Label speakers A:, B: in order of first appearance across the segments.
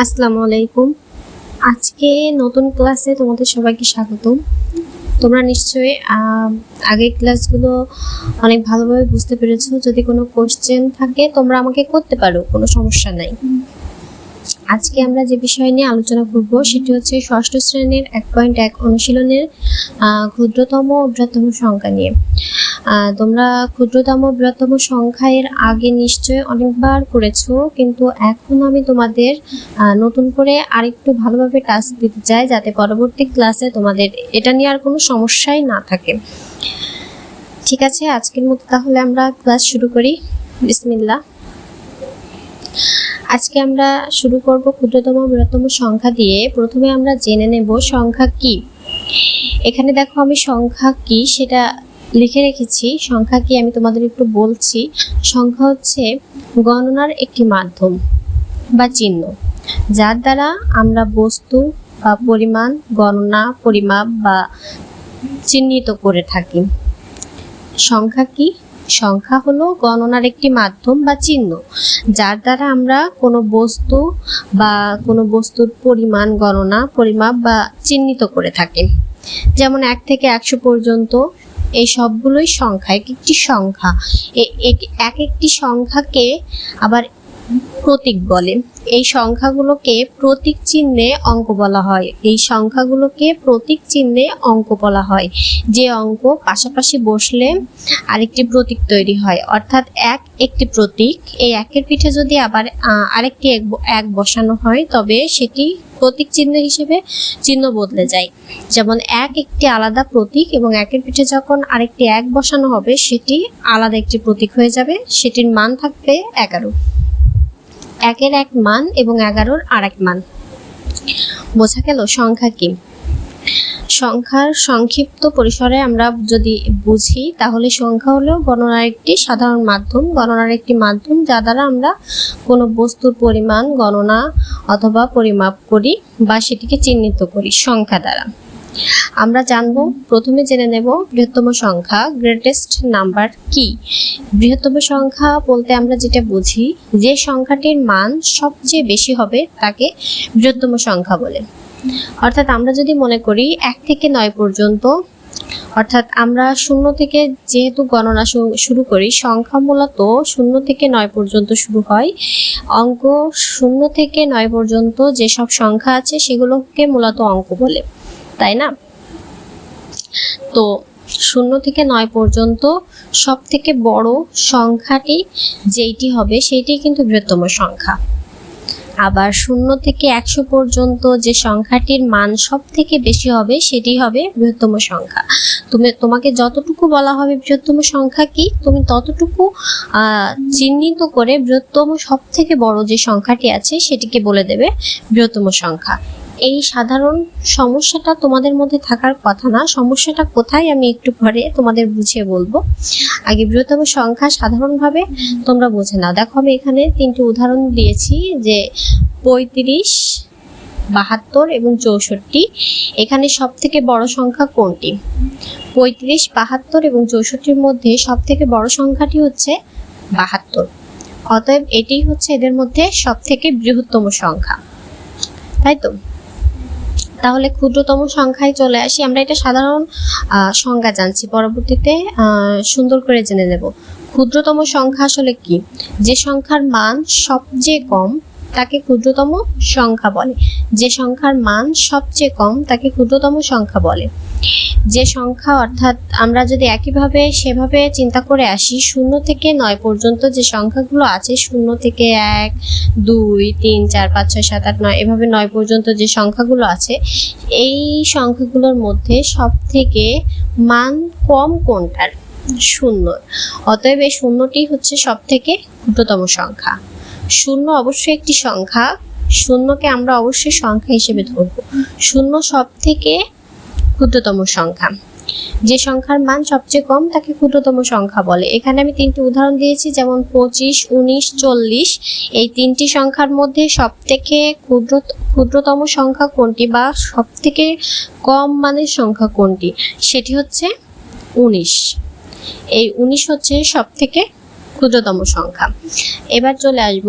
A: আসসালামু আলাইকুম আজকে নতুন ক্লাসে তোমাদের সবাইকে স্বাগতম তোমরা নিশ্চয়ই আগের ক্লাসগুলো অনেক ভালোভাবে বুঝতে পেরেছো যদি কোনো কোশ্চেন থাকে তোমরা আমাকে করতে পারো কোনো সমস্যা নাই আজকে আমরা যে বিষয় নিয়ে আলোচনা করব সেটি হচ্ছে ষষ্ঠ শ্রেণীর এক পয়েন্ট এক অনুশীলনের ক্ষুদ্রতম ও বৃহত্তম সংখ্যা নিয়ে তোমরা ক্ষুদ্রতম বৃহত্তম সংখ্যা এর আগে নিশ্চয় অনেকবার করেছো কিন্তু এখন আমি তোমাদের নতুন করে আরেকটু ভালোভাবে টাস্ক দিতে চাই যাতে পরবর্তী ক্লাসে তোমাদের এটা নিয়ে আর কোনো সমস্যাই না থাকে ঠিক আছে আজকের মতো তাহলে আমরা ক্লাস শুরু করি বিসমিল্লা আজকে আমরা শুরু করব ক্ষুদ্রতম বৃহত্তম সংখ্যা দিয়ে প্রথমে আমরা জেনে নেব সংখ্যা কি এখানে দেখো আমি সংখ্যা কি সেটা লিখে রেখেছি সংখ্যা কি আমি তোমাদের একটু বলছি সংখ্যা হচ্ছে গণনার একটি মাধ্যম বা চিহ্ন যার দ্বারা আমরা বস্তু বা পরিমাণ গণনা পরিমাপ বা চিহ্নিত করে থাকি সংখ্যা কি সংখ্যা হলো গণনার একটি মাধ্যম বা চিহ্ন যার দ্বারা আমরা কোনো বস্তু বা কোনো বস্তুর পরিমাণ গণনা পরিমাপ বা চিহ্নিত করে থাকি যেমন এক থেকে একশো পর্যন্ত এই সবগুলোই সংখ্যা এক একটি সংখ্যা এক একটি সংখ্যাকে আবার প্রতীক বলে এই সংখ্যাগুলোকে প্রতীক চিহ্নে অঙ্ক বলা হয় এই সংখ্যাগুলোকে প্রতীক চিহ্নে অঙ্ক বলা হয় যে অঙ্ক পাশাপাশি বসলে আরেকটি প্রতীক তৈরি হয় অর্থাৎ এক একটি প্রতীক এই একের পিঠে যদি আবার আরেকটি এক বসানো হয় তবে সেটি প্রতীক চিহ্ন হিসেবে চিহ্ন বদলে যায় যেমন এক একটি আলাদা প্রতীক এবং একের পিঠে যখন আরেকটি এক বসানো হবে সেটি আলাদা একটি প্রতীক হয়ে যাবে সেটির মান থাকবে এগারো একের এক মান এবং এগারোর আর এক মান বোঝা গেল সংখ্যা কি সংখ্যার সংক্ষিপ্ত পরিসরে আমরা যদি বুঝি তাহলে সংখ্যা হলো গণনার একটি সাধারণ মাধ্যম গণনার একটি মাধ্যম যা দ্বারা আমরা কোনো বস্তুর পরিমাণ গণনা অথবা পরিমাপ করি বা সেটিকে চিহ্নিত করি সংখ্যা দ্বারা আমরা জানব প্রথমে জেনে নেব বৃহত্তম সংখ্যা গ্রেটেস্ট নাম্বার কি বৃহত্তম সংখ্যা বলতে আমরা যেটা বুঝি যে সংখ্যাটির মান সবচেয়ে বেশি হবে তাকে বৃহত্তম সংখ্যা বলে অর্থাৎ আমরা যদি মনে করি এক থেকে নয় পর্যন্ত অর্থাৎ আমরা শূন্য থেকে যেহেতু গণনা শুরু করি সংখ্যা মূলত শূন্য থেকে নয় পর্যন্ত শুরু হয় অঙ্ক শূন্য থেকে নয় পর্যন্ত যেসব সংখ্যা আছে সেগুলোকে মূলত অঙ্ক বলে তাই না তো শূন্য থেকে নয় পর্যন্ত সব থেকে বড় সংখ্যাটি যেইটি হবে সেইটি কিন্তু বৃহত্তম সংখ্যা আবার শূন্য থেকে একশো পর্যন্ত যে সংখ্যাটির মান সব থেকে বেশি হবে সেটি হবে বৃহত্তম সংখ্যা তুমি তোমাকে যতটুকু বলা হবে বৃহত্তম সংখ্যা কি তুমি ততটুকু চিহ্নিত করে বৃহত্তম সব থেকে বড় যে সংখ্যাটি আছে সেটিকে বলে দেবে বৃহত্তম সংখ্যা এই সাধারণ সমস্যাটা তোমাদের মধ্যে থাকার কথা না সমস্যাটা কোথায় আমি একটু পরে তোমাদের বুঝিয়ে বলবো আগে বৃহত্তম সংখ্যা সাধারণভাবে তোমরা বোঝে না দেখো আমি এখানে তিনটি উদাহরণ দিয়েছি যে পঁয়ত্রিশ বাহাত্তর এবং চৌষট্টি এখানে সব থেকে বড় সংখ্যা কোনটি পঁয়ত্রিশ বাহাত্তর এবং চৌষট্টির মধ্যে সব থেকে বড় সংখ্যাটি হচ্ছে বাহাত্তর অতএব এটি হচ্ছে এদের মধ্যে সব থেকে বৃহত্তম সংখ্যা তাই তো তাহলে ক্ষুদ্রতম সংখ্যায় চলে আসি আমরা এটা সাধারণ সংজ্ঞা জানছি পরবর্তীতে সুন্দর করে জেনে নেব ক্ষুদ্রতম সংখ্যা আসলে কি যে সংখ্যার মান সবচেয়ে কম তাকে ক্ষুদ্রতম সংখ্যা বলে যে সংখ্যার মান সবচেয়ে কম তাকে ক্ষুদ্রতম সংখ্যা বলে যে সংখ্যা অর্থাৎ আমরা যদি একইভাবে সেভাবে চিন্তা করে আসি শূন্য থেকে নয় পর্যন্ত যে সংখ্যাগুলো আছে শূন্য থেকে এক দুই তিন চার পাঁচ ছয় সাত আট নয় এভাবে নয় পর্যন্ত যে সংখ্যাগুলো আছে এই সংখ্যাগুলোর মধ্যে সব থেকে মান কম কোনটার শূন্য অতএব এই শূন্যটি হচ্ছে সব থেকে ক্ষুদ্রতম সংখ্যা শূন্য অবশ্যই একটি সংখ্যা শূন্যকে আমরা অবশ্যই সংখ্যা হিসেবে ধরব শূন্য সব থেকে ক্ষুদ্রতম সংখ্যা যে সংখ্যার মান সবচেয়ে কম তাকে ক্ষুদ্রতম সংখ্যা বলে এখানে আমি তিনটি উদাহরণ দিয়েছি যেমন পঁচিশ উনিশ চল্লিশ এই তিনটি সংখ্যার মধ্যে সব থেকে ক্ষুদ্র ক্ষুদ্রতম সংখ্যা কোনটি বা সব থেকে কম মানের সংখ্যা কোনটি সেটি হচ্ছে উনিশ এই উনিশ হচ্ছে সব থেকে ক্ষুদ্রতম সংখ্যা এবার চলে আসব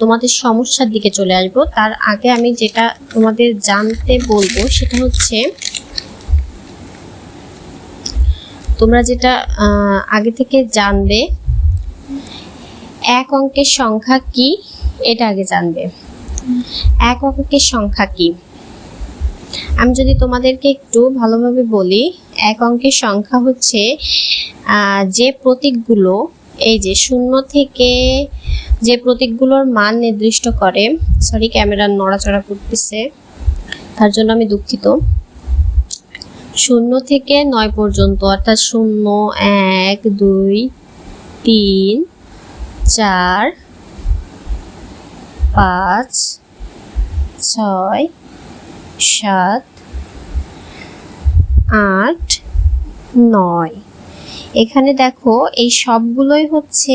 A: তোমাদের সমস্যার দিকে চলে আসব তার আগে আমি যেটা তোমাদের জানতে বলবো সেটা হচ্ছে তোমরা যেটা আগে থেকে জানবে এক অঙ্কের সংখ্যা কি এটা আগে জানবে এক অঙ্কের সংখ্যা কি আমি যদি তোমাদেরকে একটু ভালোভাবে বলি এক অঙ্কের সংখ্যা হচ্ছে যে প্রতীকগুলো এই যে শূন্য থেকে যে প্রতীকগুলোর মান নির্দিষ্ট করে সরি ক্যামেরার নড়াচড়া করতেছে তার জন্য আমি দুঃখিত শূন্য থেকে নয় পর্যন্ত অর্থাৎ শূন্য এক দুই তিন চার পাঁচ ছয় সাত আট নয় এখানে দেখো এই সবগুলোই হচ্ছে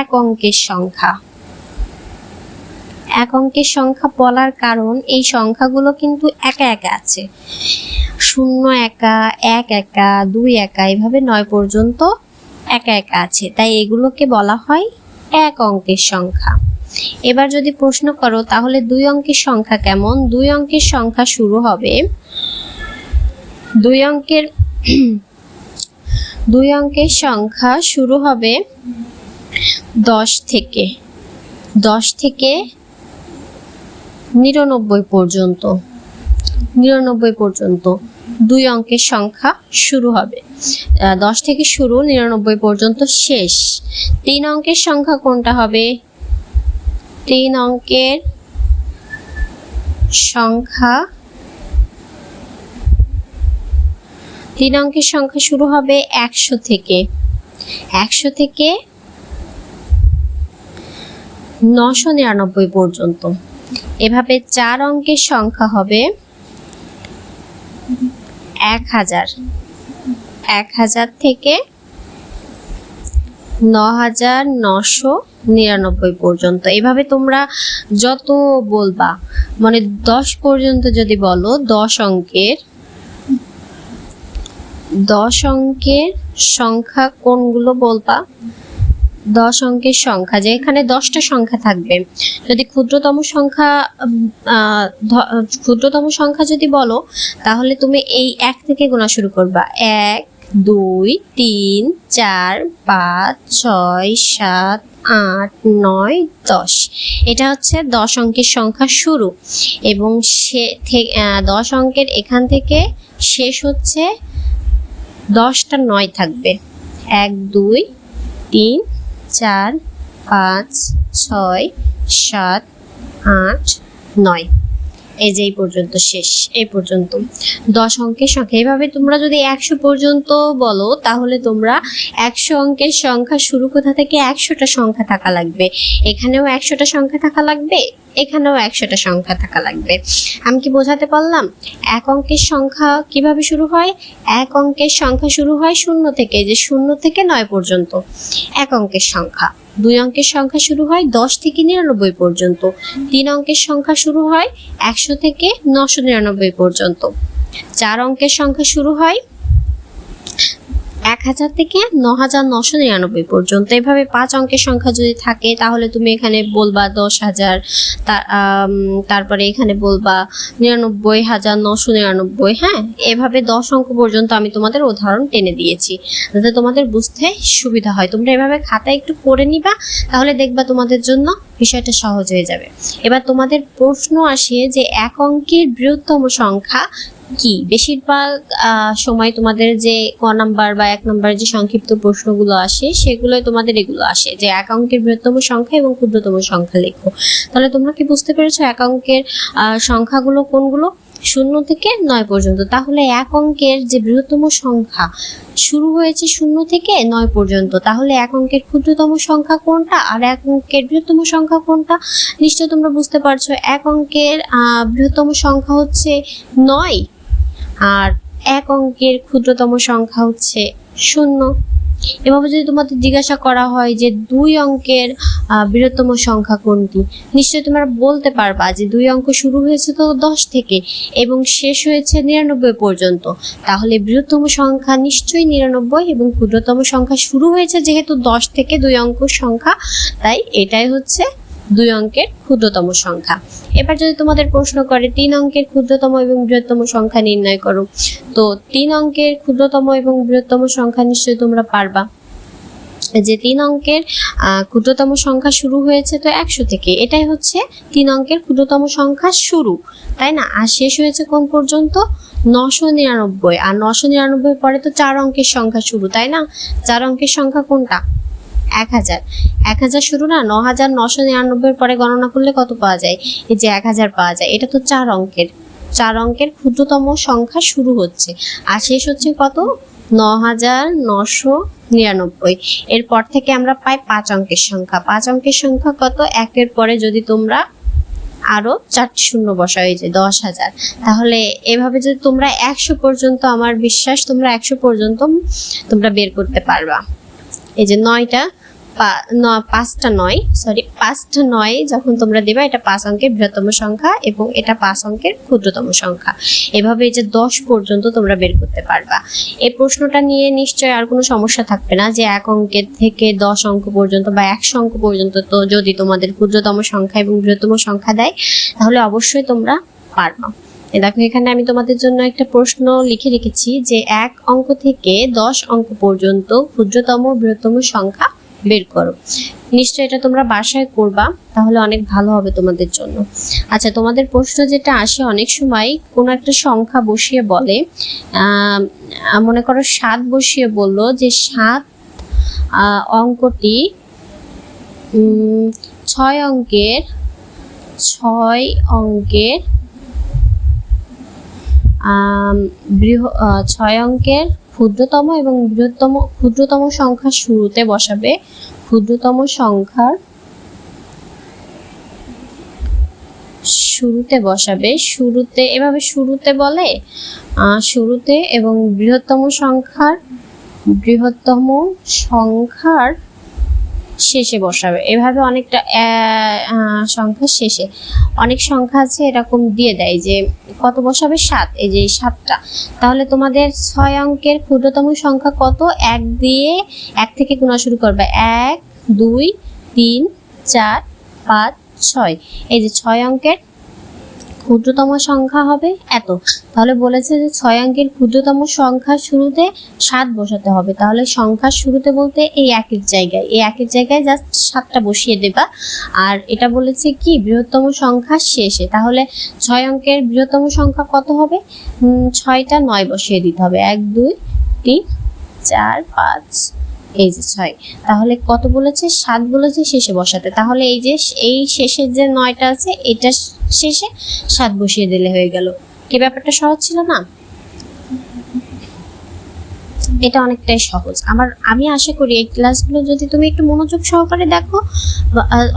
A: এক অঙ্কের সংখ্যা এক অঙ্কের সংখ্যা বলার কারণ এই সংখ্যাগুলো কিন্তু একা একা আছে শূন্য একা এক একা দুই একা এভাবে নয় পর্যন্ত একা একা আছে তাই এগুলোকে বলা হয় এক অঙ্কের সংখ্যা এবার যদি প্রশ্ন করো তাহলে দুই অঙ্কের সংখ্যা কেমন দুই অঙ্কের সংখ্যা শুরু হবে দুই অঙ্কের দুই অঙ্কের সংখ্যা শুরু হবে দশ থেকে দশ থেকে নিরানব্বই পর্যন্ত নিরানব্বই পর্যন্ত দুই অঙ্কের সংখ্যা শুরু হবে দশ থেকে শুরু নিরানব্বই পর্যন্ত শেষ তিন অঙ্কের সংখ্যা কোনটা হবে তিন অঙ্কের সংখ্যা তিন অঙ্কের সংখ্যা শুরু হবে একশো থেকে একশো থেকে নশো নিরানব্বই পর্যন্ত এভাবে চার অঙ্কের সংখ্যা হবে এক হাজার এক হাজার থেকে ন হাজার নশো নিরানব্বই পর্যন্ত এভাবে তোমরা যত বলবা মানে দশ পর্যন্ত যদি বলো দশ অঙ্কের দশ অঙ্কের সংখ্যা কোনগুলো বলবা দশ অঙ্কের সংখ্যা যে এখানে দশটা সংখ্যা থাকবে যদি ক্ষুদ্রতম সংখ্যা ক্ষুদ্রতম সংখ্যা যদি বলো তাহলে তুমি এই এক থেকে গোনা শুরু করবা এক দুই তিন চার পাঁচ ছয় সাত আট নয় দশ এটা হচ্ছে দশ অঙ্কের সংখ্যা শুরু এবং সে দশ অঙ্কের এখান থেকে শেষ হচ্ছে দশটা নয় থাকবে এক দুই তিন চার পাঁচ ছয় সাত আট নয় এই যে এই পর্যন্ত শেষ এই পর্যন্ত দশ অঙ্কের সংখ্যা এইভাবে তোমরা যদি একশো পর্যন্ত বলো তাহলে তোমরা একশো অঙ্কের সংখ্যা শুরু কোথা থেকে একশোটা সংখ্যা থাকা লাগবে এখানেও একশোটা সংখ্যা থাকা লাগবে এখানেও একশোটা সংখ্যা থাকা লাগবে আমি কি বোঝাতে পারলাম এক অঙ্কের সংখ্যা কিভাবে শুরু হয় এক অঙ্কের সংখ্যা শুরু হয় শূন্য থেকে যে শূন্য থেকে নয় পর্যন্ত এক অঙ্কের সংখ্যা দুই অঙ্কের সংখ্যা শুরু হয় দশ থেকে নিরানব্বই পর্যন্ত তিন অঙ্কের সংখ্যা শুরু হয় একশো থেকে নশো নিরানব্বই পর্যন্ত চার অঙ্কের সংখ্যা শুরু হয় এক হাজার থেকে ন হাজার নশো নিরানব্বই পর্যন্ত এভাবে পাঁচ অঙ্কের সংখ্যা যদি থাকে তাহলে তুমি এখানে বলবা দশ হাজার তারপরে এখানে বলবা নিরানব্বই হাজার নশো নিরানব্বই হ্যাঁ এভাবে দশ অঙ্ক পর্যন্ত আমি তোমাদের উদাহরণ টেনে দিয়েছি যাতে তোমাদের বুঝতে সুবিধা হয় তোমরা এভাবে খাতা একটু করে নিবা তাহলে দেখবা তোমাদের জন্য বিষয়টা সহজ হয়ে যাবে এবার তোমাদের প্রশ্ন আসে যে এক অঙ্কের বৃহত্তম সংখ্যা কি বেশিরভাগ সময় তোমাদের যে ক নাম্বার বা এক নাম্বার যে সংক্ষিপ্ত প্রশ্নগুলো আসে সেগুলোই তোমাদের এগুলো আসে যে এক অঙ্কের বৃহত্তম সংখ্যা এবং ক্ষুদ্রতম সংখ্যা লেখো তাহলে তোমরা কি বুঝতে পেরেছো এক অঙ্কের সংখ্যাগুলো কোনগুলো শূন্য থেকে নয় পর্যন্ত তাহলে এক অঙ্কের যে বৃহত্তম সংখ্যা শুরু হয়েছে শূন্য থেকে নয় পর্যন্ত তাহলে এক অঙ্কের ক্ষুদ্রতম সংখ্যা কোনটা আর এক অঙ্কের বৃহত্তম সংখ্যা কোনটা নিশ্চয় তোমরা বুঝতে পারছো এক অঙ্কের বৃহত্তম সংখ্যা হচ্ছে নয় আর এক অঙ্কের ক্ষুদ্রতম সংখ্যা হচ্ছে শূন্য এভাবে যদি তোমাদের জিজ্ঞাসা করা হয় যে দুই অঙ্কের বৃহত্তম সংখ্যা কোনটি নিশ্চয়ই তোমরা বলতে পারবা যে দুই অঙ্ক শুরু হয়েছে তো দশ থেকে এবং শেষ হয়েছে নিরানব্বই পর্যন্ত তাহলে বৃহত্তম সংখ্যা নিশ্চয়ই নিরানব্বই এবং ক্ষুদ্রতম সংখ্যা শুরু হয়েছে যেহেতু দশ থেকে দুই অঙ্ক সংখ্যা তাই এটাই হচ্ছে দুই অঙ্কের ক্ষুদ্রতম সংখ্যা এবার যদি তোমাদের প্রশ্ন করে তিন অঙ্কের ক্ষুদ্রতম এবং বৃহত্তম সংখ্যা নির্ণয় করো তো তিন অঙ্কের ক্ষুদ্রতম এবং বৃহত্তম সংখ্যা নিশ্চয়ই তোমরা পারবা যে তিন অঙ্কের ক্ষুদ্রতম সংখ্যা শুরু হয়েছে তো একশো থেকে এটাই হচ্ছে তিন অঙ্কের ক্ষুদ্রতম সংখ্যা শুরু তাই না আর শেষ হয়েছে কোন পর্যন্ত নশো নিরানব্বই আর নশো নিরানব্বই পরে তো চার অঙ্কের সংখ্যা শুরু তাই না চার অঙ্কের সংখ্যা কোনটা এক হাজার এক হাজার শুরু না ন হাজার নশো নিরানব্বই পরে গণনা করলে কত পাওয়া যায় এই যে এক হাজার পাওয়া যায় এটা তো চার অঙ্কের চার অঙ্কের ক্ষুদ্রতম সংখ্যা শুরু হচ্ছে আর শেষ হচ্ছে কত ন হাজার নশো নিরানব্বই এরপর থেকে আমরা পাই পাঁচ অঙ্কের সংখ্যা পাঁচ অঙ্কের সংখ্যা কত একের পরে যদি তোমরা আরো চার শূন্য বসা হয়েছে দশ হাজার তাহলে এভাবে যদি তোমরা একশো পর্যন্ত আমার বিশ্বাস তোমরা একশো পর্যন্ত তোমরা বের করতে পারবা এই যে নয়টা পাঁচটা নয় সরি পাঁচটা নয় যখন তোমরা দেবা এটা পাঁচ অঙ্কের বৃহত্তম সংখ্যা এবং এটা পাঁচ অঙ্কের ক্ষুদ্রতম সংখ্যা এভাবে যে দশ পর্যন্ত তোমরা বের করতে পারবা এই প্রশ্নটা নিয়ে নিশ্চয় আর কোনো সমস্যা থাকবে না যে এক অঙ্কের থেকে দশ অঙ্ক পর্যন্ত বা একশো অঙ্ক পর্যন্ত তো যদি তোমাদের ক্ষুদ্রতম সংখ্যা এবং বৃহত্তম সংখ্যা দেয় তাহলে অবশ্যই তোমরা পারবা দেখো এখানে আমি তোমাদের জন্য একটা প্রশ্ন লিখে রেখেছি যে এক অঙ্ক থেকে দশ অঙ্ক পর্যন্ত ক্ষুদ্রতম বৃহত্তম সংখ্যা বের করো নিশ্চয় এটা তোমরা বাসায় করবা তাহলে অনেক ভালো হবে তোমাদের জন্য আচ্ছা তোমাদের প্রশ্ন যেটা আসে অনেক সময় কোনো একটা সংখ্যা বসিয়ে বলে মনে করো সাত বসিয়ে বললো যে সাত অঙ্কটি ছয় অঙ্কের ছয় অঙ্কের ছয় অঙ্কের ক্ষুদ্রতম এবং বৃহত্তম ক্ষুদ্রতম সংখ্যার শুরুতে বসাবে ক্ষুদ্রতম সংখ্যার শুরুতে বসাবে শুরুতে এভাবে শুরুতে বলে শুরুতে এবং বৃহত্তম সংখ্যার বৃহত্তম সংখ্যার শেষে বসাবে এভাবে অনেকটা সংখ্যা শেষে অনেক সংখ্যা আছে এরকম দিয়ে দেয় যে কত বসাবে সাত এই যে সাতটা তাহলে তোমাদের ছয় অঙ্কের ক্ষুদ্রতম সংখ্যা কত এক দিয়ে এক থেকে গুণা শুরু করবে এক দুই তিন চার পাঁচ ছয় এই যে ছয় অঙ্কের ক্ষুদ্রতম সংখ্যা হবে এত তাহলে বলেছে যে ছয় অঙ্কের ক্ষুদ্রতম সংখ্যার শুরুতে সাত বসাতে হবে তাহলে সংখ্যার শুরুতে বলতে এই একের জায়গায় এই একের জায়গায় জাস্ট সাতটা বসিয়ে দেবা আর এটা বলেছে কি বৃহত্তম সংখ্যা শেষে তাহলে ছয় অঙ্কের বৃহত্তম সংখ্যা কত হবে ছয়টা নয় বসিয়ে দিতে হবে এক দুই তিন চার পাঁচ এই যে ছয় তাহলে কত বলেছে সাত বলেছে শেষে বসাতে তাহলে এই যে এই শেষের যে নয়টা আছে এটা শেষে সাত বসিয়ে দিলে হয়ে গেল কি ব্যাপারটা সহজ ছিল না এটা অনেকটাই সহজ আমার আমি আশা করি এই ক্লাসগুলো যদি তুমি একটু মনোযোগ সহকারে দেখো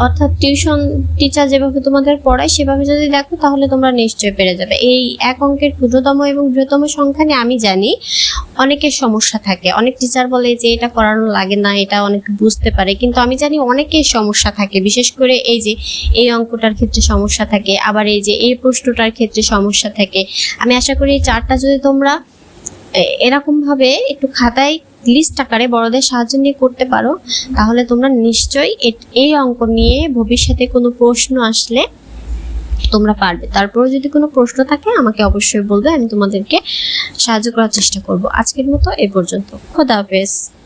A: অর্থাৎ টিউশন টিচার যেভাবে তোমাদের পড়ায় সেভাবে যদি দেখো তাহলে তোমরা নিশ্চয়ই পেরে যাবে এই এক অঙ্কের ক্ষুদ্রতম এবং বৃহত্তম সংখ্যা নিয়ে আমি জানি অনেকের সমস্যা থাকে অনেক টিচার বলে যে এটা করানো লাগে না এটা অনেক বুঝতে পারে কিন্তু আমি জানি অনেকের সমস্যা থাকে বিশেষ করে এই যে এই অঙ্কটার ক্ষেত্রে সমস্যা থাকে আবার এই যে এই প্রশ্নটার ক্ষেত্রে সমস্যা থাকে আমি আশা করি এই চারটা যদি তোমরা এরকমভাবে একটু খাতায় লিস্ট আকারে বড়দের সাহায্য নিয়ে করতে পারো তাহলে তোমরা নিশ্চয়ই এই অঙ্ক নিয়ে ভবিষ্যতে কোনো প্রশ্ন আসলে তোমরা পারবে তারপরে যদি কোনো প্রশ্ন থাকে আমাকে অবশ্যই বলবে আমি তোমাদেরকে সাহায্য করার চেষ্টা করব আজকের মতো এ পর্যন্ত খোদা হাফেজ